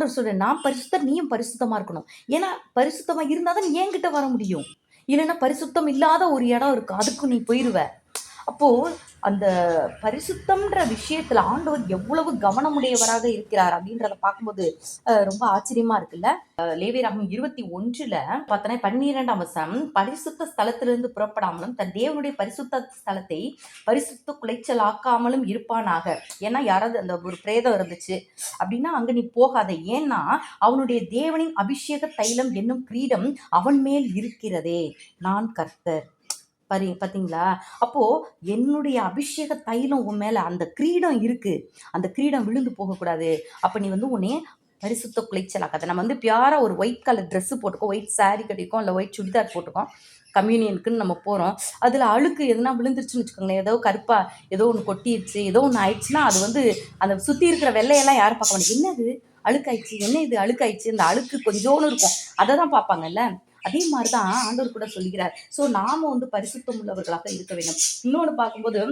ஆண்டவர் சொல்ற நான் பரிசுத்தர் நீயும் பரிசுத்தமா இருக்கணும். ஏன்னா பரிசுத்தமா இருந்தால் தான் நீ என்கிட்ட வர முடியும். இல்லைன்னா பரிசுத்தம் இல்லாத ஒரு இடம் இருக்கு. அதுக்கு நீ போயிடுவ அப்போது அந்த பரிசுத்தம்ன்ற விஷயத்தில் ஆண்டவர் எவ்வளவு கவனமுடையவராக இருக்கிறார் அப்படின்றத பார்க்கும்போது ரொம்ப ஆச்சரியமா இருக்குல்ல? அஹ், லேவியராகமம் இருபத்தி ஒன்றில் பார்த்தோன்னா பன்னிரெண்டாம் வசம் பரிசுத்த ஸ்தலத்திலிருந்து புறப்படாமலும் தன் தேவனுடைய பரிசுத்த ஸ்தலத்தை பரிசுத்த குலைச்சலாக்காமலும் இருப்பானாக. ஏன்னா யாராவது அந்த ஒரு பிரேதம் இருந்துச்சு அப்படின்னா அங்கே நீ போகாத. ஏன்னா அவனுடைய தேவனின் அபிஷேக தைலம் என்னும் கிரீடம் அவன் மேல் இருக்கிறதே. நான் கர்த்தர். பாரு பார்த்தீங்களா அப்போது என்னுடைய அபிஷேக தைலம் உன் மேலே அந்த கிரீடம் இருக்குது அந்த கிரீடம் விழுந்து போகக்கூடாது. அப்போ நீ வந்து உன்னே பரிசுத்த குலைச்சலாக்காத. நம்ம வந்து பியாராக ஒரு ஒயிட் கலர் ட்ரெஸ்ஸு போட்டுக்கோ. ஒயிட் சாரீ கட்டிருக்கோம் இல்லை ஒயிட் சுடிதார் போட்டுக்கோம் கம்யூனியனுக்குன்னு நம்ம போகிறோம் அதில் அழுக்கு எதுனா விழுந்துருச்சுன்னு வச்சுக்கோங்களேன். ஏதோ கருப்பாக ஏதோ ஒன்று கொட்டிருச்சு. ஏதோ ஒன்று ஆயிடுச்சுன்னா அது வந்து அந்த சுற்றி இருக்கிற வெள்ளையெல்லாம் யாரும் பார்க்க மாட்டாங்க. என்னது? அழுக்காயிடுச்சு. என்ன இது? அழுக்காயிடுச்சு. இந்த அழுக்கு கொஞ்சோன்னு இருக்கும். அதை தான் பார்ப்பாங்கல்ல? அதே மாதிரி தான் ஆண்டவர் கூட சொல்கிறார் ஸோ நாம வந்து பரிசுத்தம் உள்ளவர்களாக இருக்க வேண்டும். இன்னொன்று பார்க்கும்போது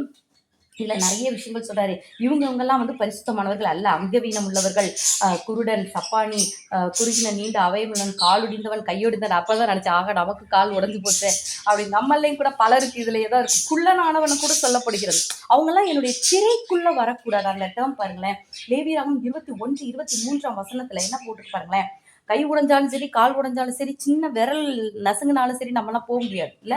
இதில் நிறைய விஷயங்கள் சொல்கிறாரு இவங்க இவங்கெல்லாம் வந்து பரிசுத்தமானவர்கள் அல்ல. அங்கவீனம் உள்ளவர்கள். குருடன் சப்பானி ஆஹ் குறுகின நீண்ட அவயமுள்ளவன் காலுடிந்தவன் கையொடிந்தவன். அப்பதான் நினச்சி ஆக நமக்கு கால் உடஞ்சி போச்சு அப்படி நம்மளையும் கூட பலருக்கு இதில் ஏதோ இருக்குது குள்ளனானவன் கூட சொல்லப்படுகிறது. அவங்கெல்லாம் என்னுடைய சிறைக்குள்ளே வரக்கூடாது. அந்த டேர்ம் பாருங்களேன். லேவியராகும் இருபத்தி ஒன்று இருபத்தி மூன்றாம் வசனத்தில் என்ன போட்டு பாருங்களேன். கை உடைஞ்சாலும் சரி கால் உடைஞ்சாலும் சரி சின்ன விரல் நசுங்கினாலும் சரி நம்மளாம் போக முடியாது இல்ல?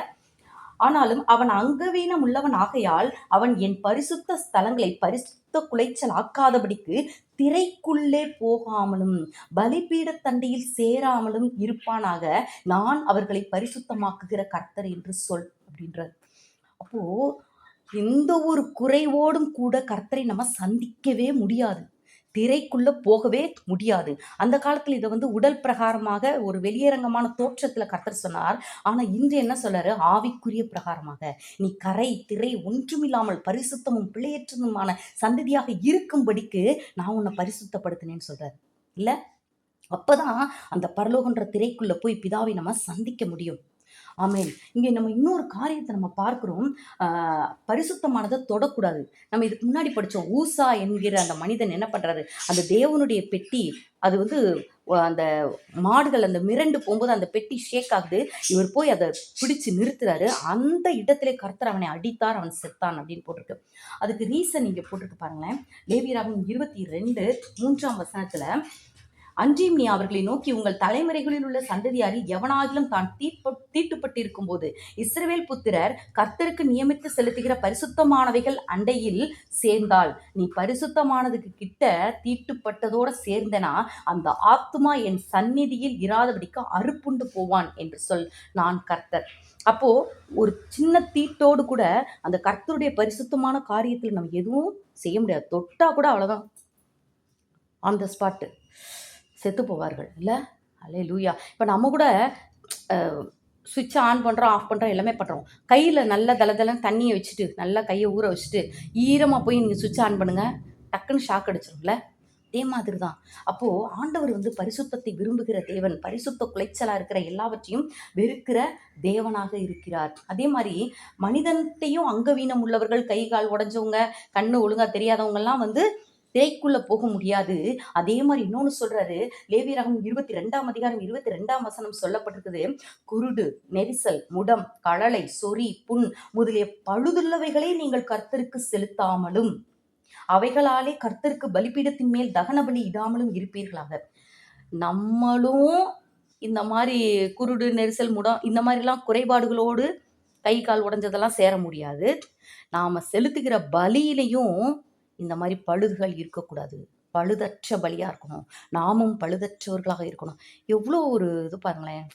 ஆனாலும் அவன் அங்கவீனம் உள்ளவன் ஆகையால் அவன் என் பரிசுத்த ஸ்தலங்களை பரிசுத்த குலைச்சல் ஆக்காதபடிக்கு திரைக்குள்ளே போகாமலும் பலிபீடத் தண்டையில் சேராமலும் இருப்பானாக நான் அவர்களை பரிசுத்தமாக்குகிற கர்த்தர் என்று சொல் அப்படின்றார். அப்போ எந்த ஒரு குறைவோடும் கூட கர்த்தரை நம்ம சந்திக்கவே முடியாது. திரைக்குள்ள போகவே முடியாது. அந்த காலத்தில் இதை வந்து உடல் பிரகாரமாக ஒரு வெளியரங்கமான தோற்றத்துல கர்த்தர் சொன்னார். ஆனா இன்று என்ன சொல்றாரு? ஆவிக்குரிய பிரகாரமாக. நீ கரை திரை ஒன்றுமில்லாமல் பரிசுத்தமும் பிழையற்றதுமான சந்ததியாக இருக்கும்படிக்கு நான் உன்னை பரிசுத்தப்படுத்தினேன்னு சொல்றாரு. இல்ல? அப்பதான் அந்த பரலோகன்ற திரைக்குள்ள போய் பிதாவை நம்ம சந்திக்க முடியும். ஆமென். இங்கே நம்ம இன்னொரு காரியத்தை நம்ம பார்க்குறோம். பரிசுத்தமானதை தொடக்கூடாது. நம்ம இதுக்கு முன்னாடி படிச்சோம் ஊசா என்கிற அந்த மனிதன் என்ன பண்ணுறாரு அந்த தேவனுடைய பெட்டி அது வந்து அந்த மாடுகள் அந்த மிரண்டு போகும்போது அந்த பெட்டி ஷேக் ஆகுது. இவர் போய் அதை பிடிச்சு நிறுத்துறாரு. அந்த இடத்திலே கர்த்தர் அவனை அடித்தார் அவன் செத்தான் அப்படின்னு போட்டிருக்கு. அதுக்கு ரீசன் இங்கே போட்டிருக்கு பாருங்களேன். லேவியராகும் இருபத்தி ரெண்டு மூன்றாம் வசனத்தில் அன்றியும் நீ அவர்களை நோக்கி உங்கள் தலைமுறைகளில் உள்ள சந்ததியாரில் எவனாகிலும் தான் தீட்டு தீட்டுப்பட்டிருக்கும் போது இஸ்ரவேல் புத்திரர் கர்த்தருக்கு நியமித்து செலுத்துகிற பரிசுத்தமானவைகள் அண்டையில் சேர்ந்தால் நீ பரிசுத்தமானதுக்கு கிட்ட தீட்டுப்பட்டதோட சேர்ந்தனா அந்த ஆத்துமா என் சந்நிதியில் இராதபடிக்கு அறுப்புண்டு போவான் என்று சொல். நான் கர்த்தர். அப்போ ஒரு சின்ன தீட்டோடு கூட அந்த கர்த்தருடைய பரிசுத்தமான காரியத்தில் நம்ம எதுவும் செய்ய முடியாது. தொட்டா கூட அவ்வளோதான் ஆன் த ஸ்பாட்டு செத்து போவார்கள் இல்லை? அலே லூயா இப்போ நம்ம கூட சுவிட்சை ஆன் பண்ணுறோம் ஆஃப் பண்ணுறோம் எல்லாமே பண்ணுறோம் கையில் நல்ல தளதளம் தண்ணியை வச்சுட்டு நல்லா கையை ஊற வச்சுட்டு ஈரமாக போய் நீங்கள் சுவிட்ச் ஆன் பண்ணுங்கள் டக்குன்னு ஷாக் அடிச்சிடும்ல அதே மாதிரி தான் அப்போது ஆண்டவர் வந்து பரிசுத்தத்தை விரும்புகிற தேவன் பரிசுத்த குலைச்சலாக இருக்கிற எல்லாவற்றையும் வெறுக்கிற தேவனாக இருக்கிறார். அதே மாதிரி மனிதன்கிட்டையும் அங்கவீனம் உள்ளவர்கள் கை கால் உடஞ்சவங்க கண்ணு ஒழுங்காக தெரியாதவங்கெல்லாம் வந்து திரைக்குள்ள போக முடியாது. அதே மாதிரி இன்னொன்று சொல்றாரு. லேவியரகம் இருபத்தி ரெண்டாம் அதிகாரம் இருபத்தி ரெண்டாம் வசனம் சொல்லப்பட்டிருக்குது. குருடு நெரிசல் முடம் கழலை சொறி புண் முதலிய பழுதுள்ளவைகளை நீங்கள் கர்த்தருக்கு செலுத்தாமலும் அவைகளாலே கர்த்தருக்கு பலிபீடத்தின் மேல் தகன பலி இடாமலும் இருப்பீர்களாக. நம்மளும் இந்த மாதிரி குருடு நெரிசல் முடம் இந்த மாதிரிலாம் குறைபாடுகளோடு கை கால் உடைஞ்சதெல்லாம் சேர முடியாது. நாம செலுத்துகிற பலியிலையும் இந்த மாதிரி பழுதுகள் இருக்கக்கூடாது. பழுதற்ற பலியாக இருக்கணும். நாமும் பழுதற்றவர்களாக இருக்கணும். எவ்வளோ ஒரு இது பாருங்களேன்.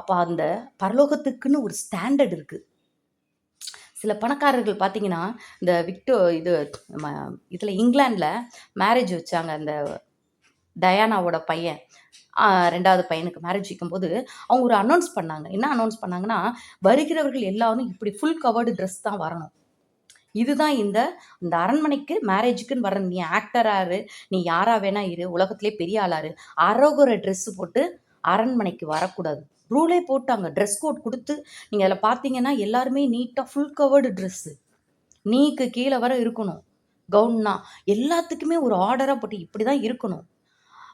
அப்போ அந்த பரலோகத்துக்குன்னு ஒரு ஸ்டாண்டர்ட் இருக்குது சில பணக்காரர்கள் பார்த்தீங்கன்னா இந்த விக்டோ இது இதில் இங்கிலாண்டில் மேரேஜ் வச்சாங்க. அந்த டயானாவோட பையன் ரெண்டாவது பையனுக்கு மேரேஜ் வைக்கும்போது அவங்க ஒரு அனௌன்ஸ் பண்ணாங்க. என்ன அனௌன்ஸ் பண்ணாங்கன்னா வருகிறவர்கள் எல்லாரும் இப்படி ஃபுல் கவர்டு ட்ரெஸ் தான் வரணும். இதுதான் இந்த இந்த அரண்மனைக்கு மேரேஜுக்குன்னு வர நீ ஆக்டராரு நீ யாரா வேணா இரு உலகத்திலே பெரிய ஆளாரு அரோகுற ட்ரெஸ்ஸு போட்டு அரண்மனைக்கு வரக்கூடாது. ரூலே போட்டாங்க. ட்ரெஸ் கோட் கொடுத்து நீங்கள் அதில் பார்த்தீங்கன்னா எல்லாருமே நீட்டாக ஃபுல் கவர்டு ட்ரெஸ்ஸு நீக்கு கீழே வர இருக்கணும். கவுன்னா எல்லாத்துக்குமே ஒரு ஆர்டராக போட்டு இப்படி தான் இருக்கணும்.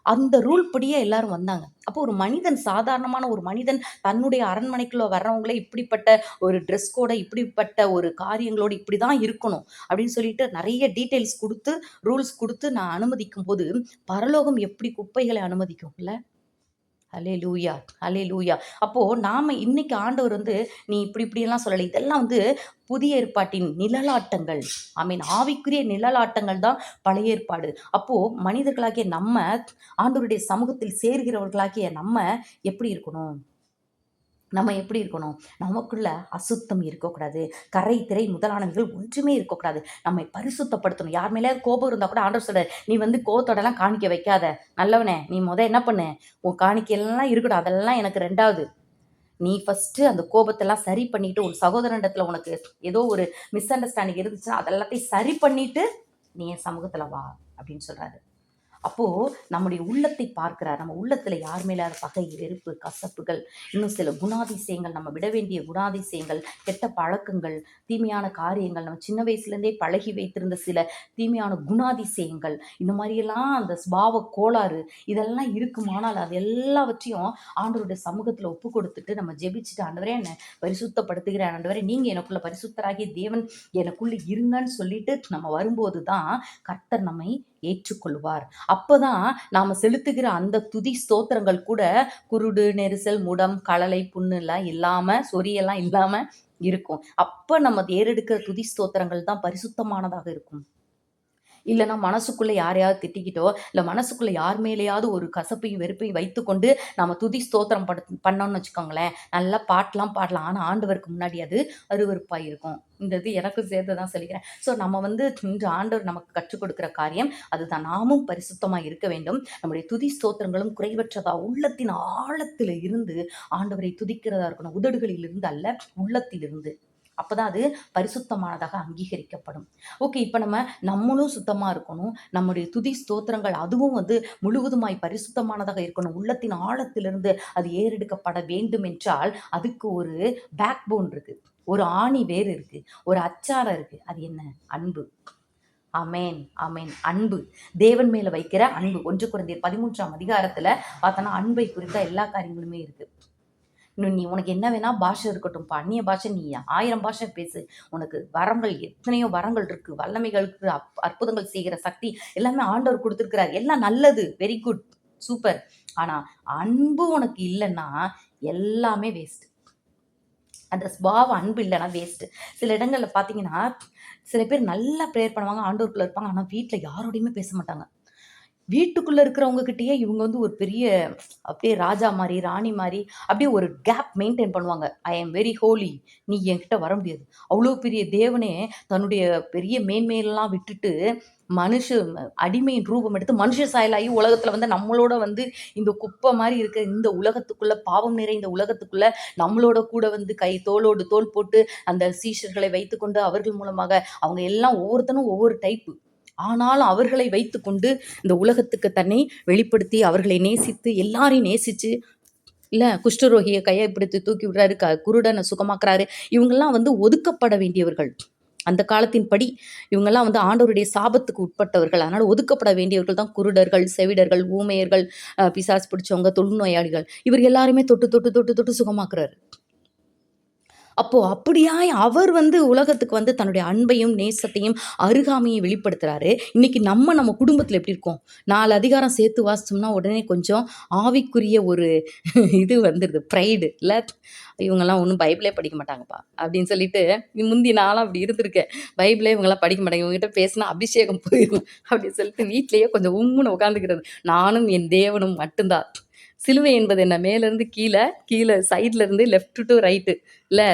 அந்த ரூல் படியே எல்லாரும் வந்தாங்க. அப்போ ஒரு மனிதன் சாதாரணமான ஒரு மனிதன் தன்னுடைய அரண்மனைக்குள்ளே வர்றவங்களே இப்படிப்பட்ட ஒரு ட்ரெஸ் கோட இப்படிப்பட்ட ஒரு காரியங்களோடு இப்படி தான் இருக்கணும் அப்படின்னு சொல்லிட்டு நிறைய டீட்டெயில்ஸ் கொடுத்து ரூல்ஸ் கொடுத்து நான் அனுமதிக்கும் போது பரலோகம் எப்படி குப்பைகளை அனுமதிக்கும்ல? அலே லூயா அலே லூயா அப்போது நாம் இன்னைக்கு ஆண்டவர் வந்து நீ இப்படி இப்படியெல்லாம் சொல்லலை. இதெல்லாம் வந்து புதிய ஏற்பாட்டின் நிழலாட்டங்கள். ஐ மீன் ஆவிக்குரிய நிழலாட்டங்கள் தான் பழைய ஏற்பாடு. அப்போது மனிதர்களாகிய நம்ம ஆண்டவருடைய சமூகத்தில் சேர்கிறவர்களாகிய நம்ம எப்படி இருக்கணும்? நம்ம எப்படி இருக்கணும்? நமக்குள்ள அசுத்தம் இருக்கக்கூடாது. கரை திரை முதலானவைகள் ஒன்றுமே இருக்கக்கூடாது. நம்மை பரிசுத்தப்படுத்தணும். யார் மேலேயாவது கோபம் இருந்தால் கூட ஆண்டவர் சொல்ற நீ வந்து கோத்தோடலாம் காணிக்க வைக்காத. நல்லவனே நீ முத என்ன பண்ணு? உன் காணிக்கையெல்லாம் இருக்கட்டும். அதெல்லாம் எனக்கு ரெண்டாவது. நீ ஃபஸ்ட்டு அந்த கோபத்தெல்லாம் சரி பண்ணிவிட்டு உன் சகோதரனிடத்தில் உனக்கு ஏதோ ஒரு மிஸ் அண்டர்ஸ்டாண்டிங் இருந்துச்சுன்னா அதெல்லாத்தையும் சரி பண்ணிவிட்டு நீ என் சமூகத்தில் வா. அப்படின்னு சொல்கிறாரு அப்போது நம்முடைய உள்ளத்தை பார்க்கிறார். நம்ம உள்ளத்தில் யார் மேலாத பகை வெறுப்பு கசப்புகள் இன்னும் சில குணாதிசயங்கள் நம்ம விட வேண்டிய குணாதிசயங்கள் கெட்ட பழக்கங்கள் தீமையான காரியங்கள் நம்ம சின்ன வயசுலேருந்தே பழகி வைத்திருந்த சில தீமையான குணாதிசயங்கள் இந்த மாதிரியெல்லாம் அந்த ஸ்பாவ கோளாறு இதெல்லாம் இருக்குமானால் அது எல்லாவற்றையும் ஆண்டவருடைய சமூகத்தில் ஒப்பு கொடுத்துட்டு நம்ம ஜெபிச்சுட்டு ஆண்டவரே என்னை பரிசுத்தப்படுத்துகிறேன். ஆண்டவரே நீங்கள் எனக்குள்ள பரிசுத்தராகிய தேவன் எனக்குள்ள இருங்கன்னு சொல்லிட்டு நம்ம வரும்போது தான் கர்த்தர் நம்மை ஏற்றுக்கொள்வார். அப்பதான் நாம செலுத்துகிற அந்த துதி ஸ்தோத்திரங்கள் கூட குருடு நெரிசல் முடம் கலலை புண்ணு எல்லாம் இல்லாம சொரியெல்லாம் இல்லாம இருக்கும். அப்ப நம்ம ஏறெடுக்கிற துதி ஸ்தோத்திரங்கள் தான் பரிசுத்தமானதாக இருக்கும். இல்லைன்னா மனசுக்குள்ள யாரையாவது திட்டிக்கிட்டோ இல்லை மனசுக்குள்ள யார் மேலேயாவது ஒரு கசப்பையும் வெறுப்பையும் வைத்துக்கொண்டு நம்ம துதி ஸ்தோத்திரம் படு பண்ணோம்னு வச்சுக்கோங்களேன். நல்லா பாட்டெலாம் பாடலாம். ஆனால் ஆண்டவருக்கு முன்னாடி அது அருவருப்பாக இருக்கும். இந்த இது எனக்கும் சேர்த்து தான் சொல்லிக்கிறேன். ஸோ நம்ம வந்து இன்று ஆண்டவர் நமக்கு கற்றுக் கொடுக்குற காரியம் அதுதான். நாமும் பரிசுத்தமாக இருக்க வேண்டும். நம்முடைய துதி ஸ்தோத்திரங்களும் குறைவற்றதா? உள்ளத்தின் ஆழத்தில் இருந்து ஆண்டவரை துதிக்கிறதா இருக்கணும். உதடுகளில் இருந்து அல்ல உள்ளத்திலிருந்து. அப்பதான் அது பரிசுத்தமானதாக அங்கீகரிக்கப்படும். ஓகே இப்போ நம்ம நம்மளும் சுத்தமாக இருக்கணும். நம்முடைய துதி ஸ்தோத்திரங்கள் அதுவும் வந்து முழுவதுமாய் பரிசுத்தமானதாக இருக்கணும். உள்ளத்தின் ஆழத்திலிருந்து அது ஏறெடுக்கப்பட வேண்டும் என்றால் அதுக்கு ஒரு பேக் போன் இருக்குது ஒரு ஆணி வேர் இருக்கு. ஒரு அச்சாரம் இருக்கு. அது என்ன? அன்பு. அமேன் அமேன் அன்பு. தேவன் மேல வைக்கிற அன்பு. ஒன்று குறைந்த பதிமூன்றாம் அதிகாரத்துல பார்த்தோன்னா அன்பை குறித்த எல்லா காரியங்களுமே இருக்கு. நீ உனக்கு என்ன வேணா பாஷை இருக்கட்டும் அந்நிய பாஷை நீ ஆயிரம் பாஷை பேசு. உனக்கு வரங்கள் எத்தனையோ வரங்கள் இருக்கு. வல்லமைகளுக்கு அப் அற்புதங்கள் செய்கிற சக்தி எல்லாமே ஆண்டவர் கொடுத்துருக்கிறார். எல்லாம் நல்லது. வெரி குட் சூப்பர் ஆனா அன்பு உனக்கு இல்லைன்னா எல்லாமே வேஸ்ட் அந்த ஸ்பாவ அன்பு இல்லைன்னா வேஸ்ட்டு சில இடங்களில் பார்த்தீங்கன்னா சில பேர் நல்லா ப்ரேயர் பண்ணுவாங்க ஆண்டோருக்குள்ளே இருப்பாங்க. ஆனால் வீட்டில் யாரோடையுமே பேச மாட்டாங்க. வீட்டுக்குள்ளே இருக்கிறவங்க கிட்டேயே இவங்க வந்து ஒரு பெரிய அப்படியே ராஜா மாதிரி ராணி மாதிரி அப்படியே ஒரு கேப் மெயின்டைன் பண்ணுவாங்க. ஐ ஆம் வெரி ஹோலி நீ என்கிட்ட வர முடியாது. அவ்வளோ பெரிய தேவனே தன்னுடைய பெரிய மேன்மையெல்லாம் விட்டுட்டு மனுஷ அடிமையின் ரூபம் எடுத்து மனுஷ சாயலாகி உலகத்தில் வந்து நம்மளோட வந்து இந்த குப்பை மாதிரி இருக்க இந்த உலகத்துக்குள்ளே பாவம் நிறைந்த உலகத்துக்குள்ளே நம்மளோட கூட வந்து கை தோளோடு தோல் போட்டு அந்த சீஷர்களை வைத்துக்கொண்டு அவர்கள் மூலமாக அவங்க எல்லாம் ஒவ்வொருத்தனும் ஒவ்வொரு டைப்பு ஆனாலும் அவர்களை வைத்துக்கொண்டு இந்த உலகத்துக்கு தன்னை வெளிப்படுத்தி அவர்களை நேசித்து எல்லாரையும் நேசித்து இல்லை குஷ்டரோகியை கையை பிடித்து தூக்கி விடுறாரு க குருடனை சுகமாக்குறாரு. இவங்கெல்லாம் வந்து ஒதுக்கப்பட வேண்டியவர்கள். அந்த காலத்தின் படி இவங்கெல்லாம் வந்து ஆண்டவருடைய சாபத்துக்கு உட்பட்டவர்கள். அதனால் ஒதுக்கப்பட வேண்டியவர்கள் தான் குருடர்கள் செவிடர்கள் ஊமையர்கள் பிசாஸ் பிடிச்சவங்க தொழுநோயாளிகள். இவர் எல்லாருமே தொட்டு தொட்டு தொட்டு தொட்டு சுகமாக்குறாரு. அப்போது அப்படியாய் அவர் வந்து உலகத்துக்கு வந்து தன்னுடைய அன்பையும் நேசத்தையும் அருகாமையும் வெளிப்படுத்துகிறாரு இன்றைக்கி நம்ம நம்ம குடும்பத்தில் எப்படி இருக்கோம்? நாலு அதிகாரம் சேர்த்து வாசிச்சோம்னா உடனே கொஞ்சம் ஆவிக்குரிய ஒரு இது வந்துடுது ப்ரைடு இல்லை இவங்கெல்லாம் ஒன்றும் பைபிளே படிக்க மாட்டாங்கப்பா அப்படின்னு சொல்லிட்டு முந்தி நாளாக அப்படி இருந்திருக்கேன் பைபிளே இவங்கெல்லாம் படிக்க மாட்டாங்க. இவங்ககிட்ட பேசினா அபிஷேகம் போயிடும் அப்படின்னு சொல்லிட்டு வீட்லேயே கொஞ்சம் உம்முன்னு உட்காந்துக்கிறது நானும் என் தேவனும் மட்டும்தான். சிலுவை என்பது என்ன? மேலேருந்து கீழே கீழே சைட்லேருந்து லெஃப்ட் டு ரைட்டு இல்லை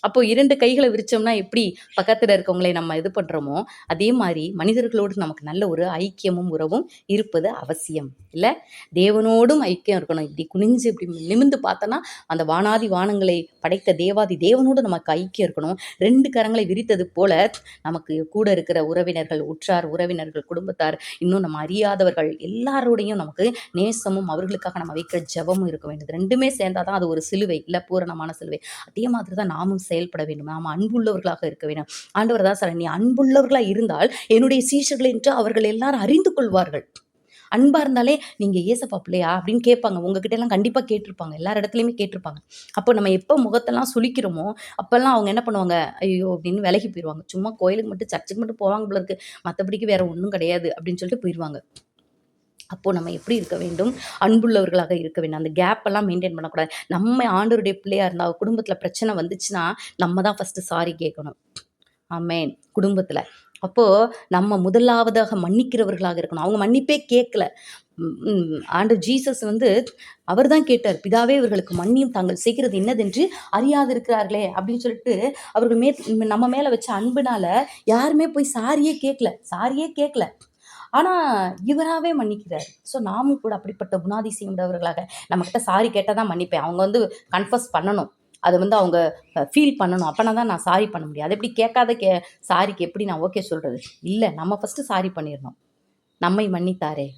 அப்போ இரண்டு கைகளை விரிச்சோம்னா எப்படி பக்கத்தில் இருக்கவங்களை நம்ம இது பண்ணுறோமோ அதே மாதிரி மனிதர்களோடு நமக்கு நல்ல ஒரு ஐக்கியமும் உறவும் இருப்பது அவசியம். இல்லை? தேவனோடும் ஐக்கியம் இருக்கணும். இப்படி குனிஞ்சு இப்படி நிமிந்து பார்த்தோன்னா அந்த வானாதி வானங்களை படைத்த தேவாதி தேவனோடு நமக்கு ஐக்கியம் இருக்கணும். ரெண்டு கரங்களை விரித்தது போல நமக்கு கூட இருக்கிற உறவினர்கள் உற்றார் உறவினர்கள் குடும்பத்தார் இன்னும் நம்ம அறியாதவர்கள் எல்லாரோடையும் நமக்கு நேசமும் அவர்களுக்காக நம்ம வைக்கிற ஜபமும் இருக்க வேண்டியது. ரெண்டுமே சேர்ந்தாதான் அது ஒரு சிலுவை இல்லை பூரணமான சிலுவை. அதே மாதிரி தான் நாமும் செயல்பட வேண்டும். நாம் அன்புள்ளவர்களாக இருக்க வேண்டும். ஆண்டவர் தான் சார் நீ அன்புள்ளவர்களாக இருந்தால் என்னுடைய சீஷர்கள் என்று அவர்கள் எல்லாரும் அறிந்து கொள்வார்கள். அன்பாக இருந்தாலே நீங்கள் ஏசப்பா பிள்ளையா அப்படின்னு கேட்பாங்க. உங்ககிட்ட எல்லாம் கண்டிப்பாக கேட்டிருப்பாங்க. எல்லா இடத்துலையுமே கேட்டிருப்பாங்க. அப்போ நம்ம எப்போ முகத்தெல்லாம் சுளிக்கிறோமோ அப்போல்லாம் அவங்க என்ன பண்ணுவாங்க? ஐயோ அப்படின்னு விலகி போயிடுவாங்க சும்மா கோயிலுக்கு மட்டும் சர்ச்சுக்கு மட்டும் போவாங்க போல இருக்கு. மற்றபடிக்கு வேற ஒன்றும் கிடையாது அப்படின்னு சொல்லிட்டு போயிடுவாங்க அப்போது நம்ம எப்படி இருக்க வேண்டும்? அன்புள்ளவர்களாக இருக்க வேண்டும். அந்த கேப்பெல்லாம் மெயின்டைன் பண்ணக்கூடாது. நம்ம ஆண்டவருடைய பிள்ளையாக இருந்தால் குடும்பத்தில் பிரச்சனை வந்துச்சுன்னா நம்ம தான் ஃபஸ்ட்டு சாரி கேட்கணும். ஆமேன் குடும்பத்தில். அப்போது நம்ம முதலாவதாக மன்னிக்கிறவர்களாக இருக்கணும். அவங்க மன்னிப்பே கேட்கல. ஆண்டு ஜீசஸ் வந்து அவர் தான் கேட்டார் பிதாவே இவர்களுக்கு மன்னியும் தாங்கள் செய்கிறது என்னதென்று அறியாது இருக்கிறார்களே அப்படின்னு சொல்லிட்டு அவர்கள் மே நம்ம மேலே வச்ச அன்புனால யாருமே போய் சாரியே கேட்கல. சாரியே கேட்கல. ஆனால் இவராகவே மன்னிக்கிறார். ஸோ நாமும் கூட அப்படிப்பட்ட குணாதிசயம் உடையவர்களாக நம்மக்கிட்ட சாரி கேட்டால் தான் மன்னிப்பேன். அவங்க வந்து கன்ஃபர்ஸ் பண்ணணும். அதை வந்து அவங்க ஃபீல் பண்ணணும். அப்போனா தான் நான் சாரி பண்ண முடியும். அதை எப்படி கேட்காத கே சாரிக்கு எப்படி நான் ஓகே சொல்கிறது இல்லை நம்ம ஃபஸ்ட்டு சாரி பண்ணிடணும். நம்மை மன்னித்தாரே.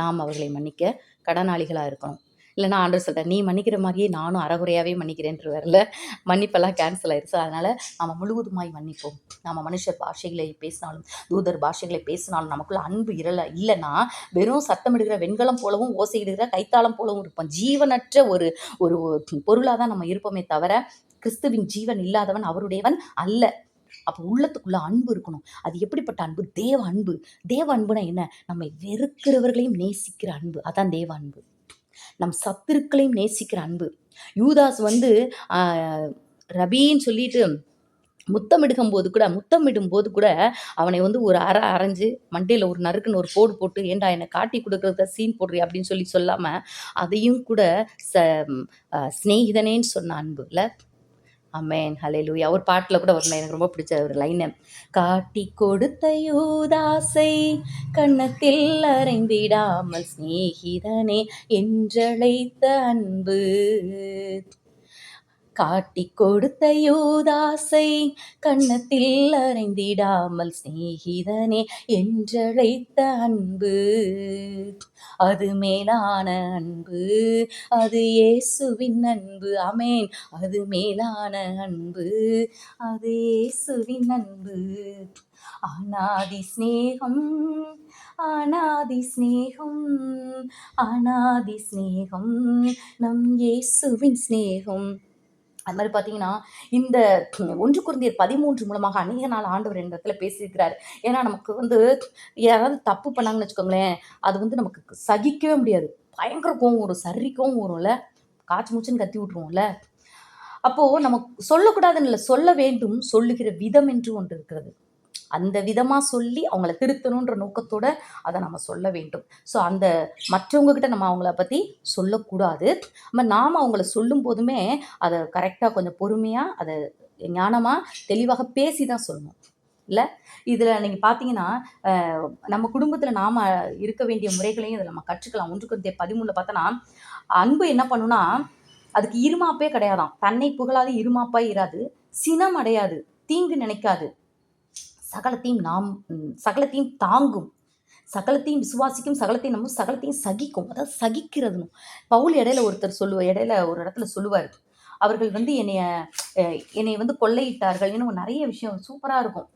நாம் அவர்களை மன்னிக்க கடனாளிகளாக இருக்கணும். இல்லைனா ஆண்டர் சொல்லிட்டார் நீ மன்னிக்கிற மாதிரியே நானும் அறகுறையாகவே மன்னிக்கிறேன்ற வரல மன்னிப்பெல்லாம் கேன்சல் ஆயிடுச்சு அதனால் நம்ம முழுவதுமாய் மன்னிப்போம். நம்ம மனுஷர் பாஷைகளை பேசினாலும் தூதர் பாஷைகளை பேசினாலும் நமக்குள்ள அன்பு இரல இல்லைன்னா வெறும் சத்தமிடுகிற வெண்கலம் போலவும் ஓசையிடுகிற கைத்தாளம் போலவும் இருப்போம். ஜீவனற்ற ஒரு ஒரு பொருளாக தான் நம்ம இருப்போமே தவிர கிறிஸ்துவின் ஜீவன் இல்லாதவன் அவருடையவன் அல்ல. அப்போ உள்ளத்துக்குள்ள அன்பு இருக்கணும். அது எப்படிப்பட்ட அன்பு? தேவ அன்பு. தேவ அன்புனா என்ன? நம்மை வெறுக்கிறவர்களையும் நேசிக்கிற அன்பு. அதான் தேவ அன்பு. நம் சத்துருக்களையும் நேசிக்கிற அன்பு. யூதாஸ் வந்து ரபின்னு சொல்லிட்டு முத்தமிடுகும் போது கூட முத்தமிடும் போது கூட அவனை வந்து ஒரு அரை அரைஞ்சு மண்டையில் ஒரு நறுக்குன்னு ஒரு போடு போட்டு ஏண்டா என்னை காட்டி கொடுக்குறத சீன் போடுறி அப்படின்னு சொல்லி சொல்லாமல் அதையும் கூட ச ஸ்நேகிதனேன்னு சொன்ன அன்பு அம்மேன் அமேன் ஹலேலூயா ஒரு பாட்டில் கூட வரணும் எனக்கு ரொம்ப பிடிச்ச ஒரு லைனு காட்டி கொடுத்த யூதாசை கண்ணத்தில் அரைந்திடாமல் சிநேகிதனே என்றழைத்த அன்பு. காட்டி கொடுத்த யூதாசை கண்ணத்தில் அறைந்திடாமல் சிநேகிதனே என்றழைத்த அன்பு. அது மேலான அன்பு. அது இயேசுவின் அன்பு. அமேன் அது மேலான அன்பு. அது இயேசுவின் அன்பு. அனாதி ஸ்நேகம் அனாதி ஸ்நேகம் அனாதி ஸ்நேகம் நம் இயேசுவின் ஸ்நேகம் அது மாதிரி பார்த்தீங்கன்னா இந்த ஒன்று குருந்தியர் பதிமூன்று மூலமாக அநேக நாள் ஆண்டவர் என்ற இடத்துல பேசியிருக்கிறார். ஏன்னா நமக்கு வந்து யாராவது தப்பு பண்ணாங்கன்னு வச்சுக்கோங்களேன் அது வந்து நமக்கு சகிக்கவே முடியாது. பயங்கர கோவம் வரும் சரிக்கவும் வரும்ல காய்ச்சி மூச்சுன்னு கத்தி விட்ருவோம்ல அப்போது நம்ம சொல்லக்கூடாதுன்னு இல்லை சொல்ல வேண்டும் சொல்லுகிற விதம் என்று ஒன்று இருக்கிறது. அந்த விதமாக சொல்லி அவங்கள திருத்தணுன்ற நோக்கத்தோடு அதை நம்ம சொல்ல வேண்டும். ஸோ அந்த மற்றவங்கக்கிட்ட நம்ம அவங்கள பற்றி சொல்லக்கூடாது. நம்ம நாம் அவங்கள சொல்லும் போதுமே அதை கரெக்டாக கொஞ்சம் பொறுமையாக அதை ஞானமாக தெளிவாக பேசி தான் சொல்லணும். இல்லை? இதில் நீங்கள் பார்த்தீங்கன்னா நம்ம குடும்பத்தில் நாம் இருக்க வேண்டிய முறைகளையும் இதில் நம்ம கற்றுக்கலாம். ஒன்று குறித்த பதிமூணில் பார்த்தோன்னா அன்பு என்ன பண்ணுன்னா அதுக்கு இருமாப்பே கிடையாதான் தன்னை புகழாது இருமாப்பாக இராது. சினம் அடையாது தீங்கு நினைக்காது. சகலத்தையும் நாம் சகலத்தையும் தாங்கும். சகலத்தையும் விசுவாசிக்கும் சகலத்தையும் நம்ம சகலத்தையும் சகிக்கும். அதாவது சகிக்கிறதுனும் பவுல் இடையில ஒருத்தர் சொல்லுவார் இடையில ஒரு இடத்துல சொல்லுவார். அவர்கள் வந்து என்னைய என்னை வந்து கொள்ளையிட்டார்கள். இன்னும் நிறைய விஷயம் சூப்பராக இருக்கும்.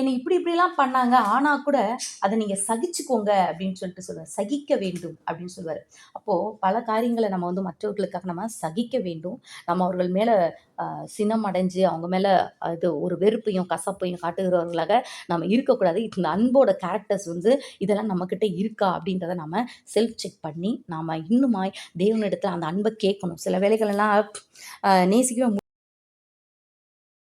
என்னை இப்படி இப்படிலாம் பண்ணாங்க. ஆனால் கூட அதை நீங்கள் சகிச்சுக்கோங்க அப்படின்னு சொல்லிட்டு சொல்லுவார். சகிக்க வேண்டும் அப்படின்னு சொல்லுவார். அப்போது பல காரியங்களை நம்ம வந்து மற்றவர்களுக்காக நம்ம சகிக்க வேண்டும். நம்ம அவர்கள் மேலே சினம் அடைஞ்சு அவங்க மேலே இது ஒரு வெறுப்பையும் கசப்பையும் காட்டுகிறவர்களாக நம்ம இருக்கக்கூடாது. இந்த அன்போட கேரக்டர்ஸ் வந்து இதெல்லாம் நம்மக்கிட்ட இருக்கா அப்படின்றத நம்ம செல்ஃப் செக் பண்ணி நாம் இன்னுமாய் தேவனிடத்தில் அந்த அன்பை கேட்கணும். சில வேலைகளெல்லாம் நேசிக்கவே